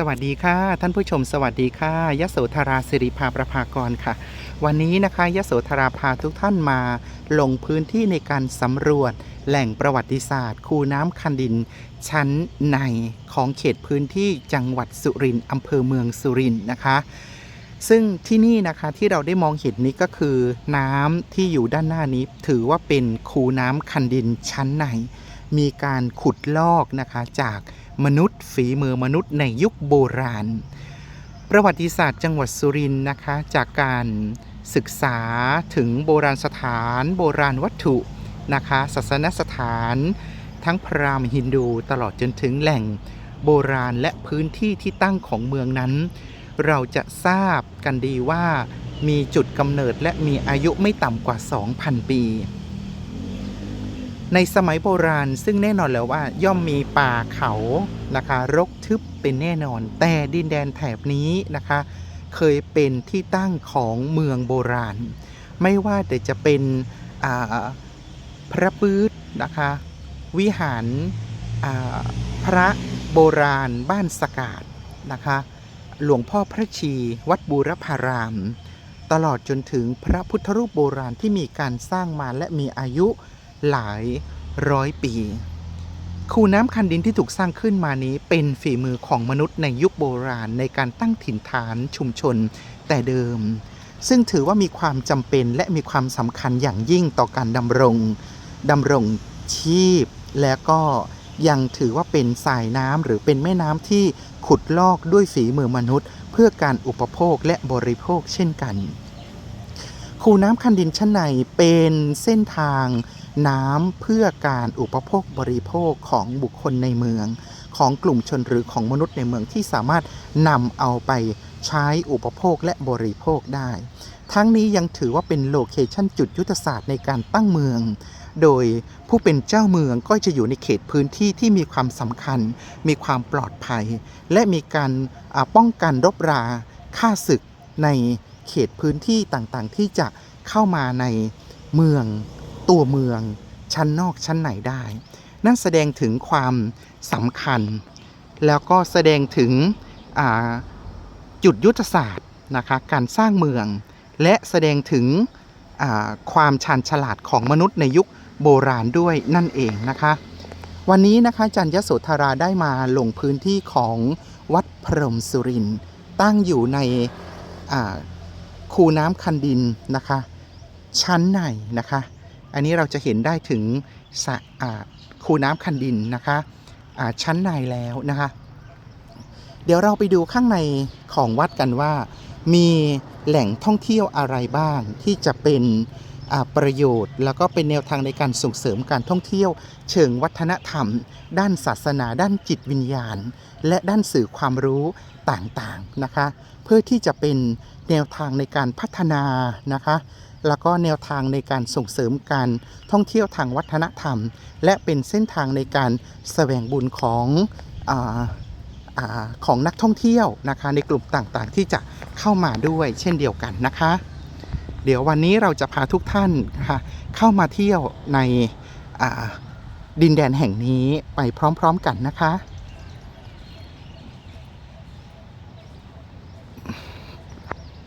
สวัสดีค่ะ ท่านผู้ชมสวัสดีค่ะยโสธราสิริภาประภากรค่ะ วันนี้นะคะยโสธราพาทุกท่านมา ลงพื้นที่ในการสำรวจ แหล่งประวัติศาสตร์ คูน้ำคันดิน ชั้นในของเขตพื้นที่จังหวัดสุรินทร์อำเภอเมืองสุรินทร์นะคะ ซึ่งที่นี่นะคะที่เราได้มองเห็นนี้ก็คือน้ำที่อยู่ด้านหน้านี้ ถือว่าเป็นคูน้ำคันดินชั้นในมีการขุดลอกนะคะจาก มนุษย์ฝีมือมนุษย์ในยุคโบราณ ประวัติศาสตร์จังหวัดสุรินทร์นะคะ จากการศึกษาถึงโบราณสถาน โบราณวัตถุนะคะศาสนสถาน ทั้งพราหมณ์ฮินดูตลอดจนถึงแหล่งโบราณและพื้นที่ที่ตั้งของเมืองนั้น เราจะทราบกันดีว่ามีจุดกำเนิดและมีอายุไม่ต่ำกว่า 2,000 ปี ในสมัยโบราณซึ่งแน่นอนแล้วว่าย่อมมีป่าเขานะคะ รกทึบเป็นแน่นอน แต่ดินแดนแถบนี้นะคะ เคยเป็นที่ตั้งของเมืองโบราณ ไม่ว่าแต่จะเป็นพระปื๊ดนะคะ วิหารพระโบราณบ้านสกาดนะคะ หลวงพ่อพระชี วัดบูรพาราม ตลอดจนถึงพระพุทธรูปโบราณที่มีการสร้างมาและมีอายุ หลายร้อยปีคูน้ำคันดินที่ถูกสร้างขึ้นมานี้เป็นฝีมือของมนุษย์ในยุคโบราณในการตั้งถิ่นฐานชุมชนแต่เดิม ซึ่งถือว่ามีความจำเป็นและมีความสำคัญอย่างยิ่งต่อการดำรงดำรงชีพ และก็ยังถือว่าเป็นสายน้ำหรือเป็นแม่น้ำที่ขุดลอกด้วยฝีมือมนุษย์ เพื่อการอุปโภคและบริโภคเช่นกัน คูน้ำคันดินชั้นในเป็นเส้นทาง น้ำเพื่อการอุปโภคบริโภคของบุคคลในเมือง ของกลุ่มชนหรือของมนุษย์ในเมืองที่สามารถนำเอาไปใช้อุปโภคและบริโภคได้ ทั้งนี้ยังถือว่าเป็นโลเคชันจุดยุทธศาสตร์ในการตั้งเมือง โดยผู้เป็นเจ้าเมืองก็จะอยู่ในเขตพื้นที่ที่มีความสำคัญ มีความปลอดภัย และมีการป้องกันรบราฆ่าศึกในเขตพื้นที่ต่างๆ ที่จะเข้ามาในเมือง ตัวเมืองชั้นนอกชั้นไหนได้ นั่นแสดงถึงความสำคัญ แล้วก็แสดงถึงจุดยุทธศาสตร์นะคะการสร้างเมือง และแสดงถึงความชาญฉลาดของมนุษย์ในยุคโบราณด้วยนั่นเองนะคะ วันนี้นะคะจันยโสธราได้มาลงพื้นที่ของวัดพรมสุรินตั้งอยู่ในคูน้ำคันดินนะคะ ชั้นในนะคะ อันนี้เราจะเห็นได้ถึงสะอาดคูน้ำคันดินนะคะชั้นในแล้วนะคะ เดี๋ยวเราไปดูข้างในของวัดกันว่า มีแหล่งท่องเที่ยวอะไรบ้างที่จะเป็น ประโยชน์ แล้วก็เป็นแนวทางในการส่งเสริมการท่องเที่ยว เชิงวัฒนธรรม ด้านศาสนา ด้านจิตวิญญาณ และด้านสื่อความรู้ต่างๆนะคะ เพื่อที่จะเป็นแนวทางในการพัฒนานะคะแล้วก็แนวทางในการส่งเสริมการท่องเที่ยวทางวัฒนธรรม และเป็นเส้นทางในการแสวงบุญของออของนักท่องเที่ยวนะคะในกลุ่มต่างๆ ที่จะเข้ามาด้วยเช่นเดียวกันนะคะ เดี๋ยววันนี้เราจะพาทุกท่านค่ะเข้ามาเที่ยวในดินแดนแห่งนี้ไปพร้อมๆกันนะคะ